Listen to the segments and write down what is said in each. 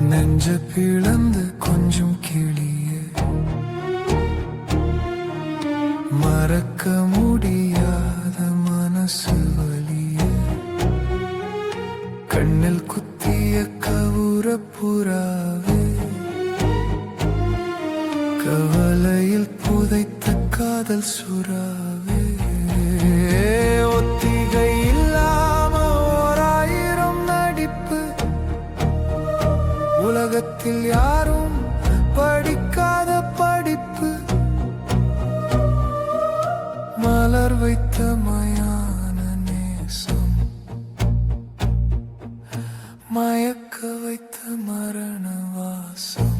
நெஞ்ச பிளந்து கொஞ்சம் கிளியே. மறக்க முடியாத மனசு வலிய. கண்ணில் குத்திய கவுர புறாவே. கவலையில் புதைத்த காதல் சுறாவே. உலகத்தில் யாரும் படிக்காத படிப்பு. மலர் வைத்த மயான நேசம். மயக்க வைத்த மரண வாசம்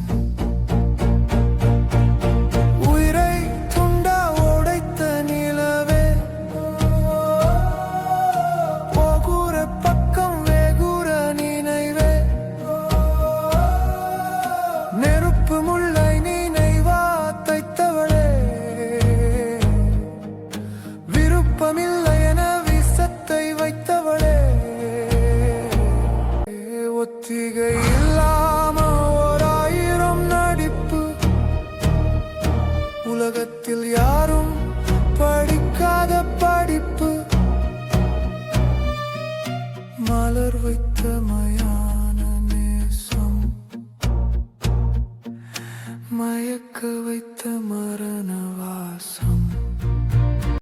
ஒத்திகை இல்லாம ஓராயிரம் நடிப்பு. உலகத்தில் யாரும் படிக்காத படிப்பு. மலர் வைத்த மயான நேசம். மயக்க வைத்த மரண வாசம்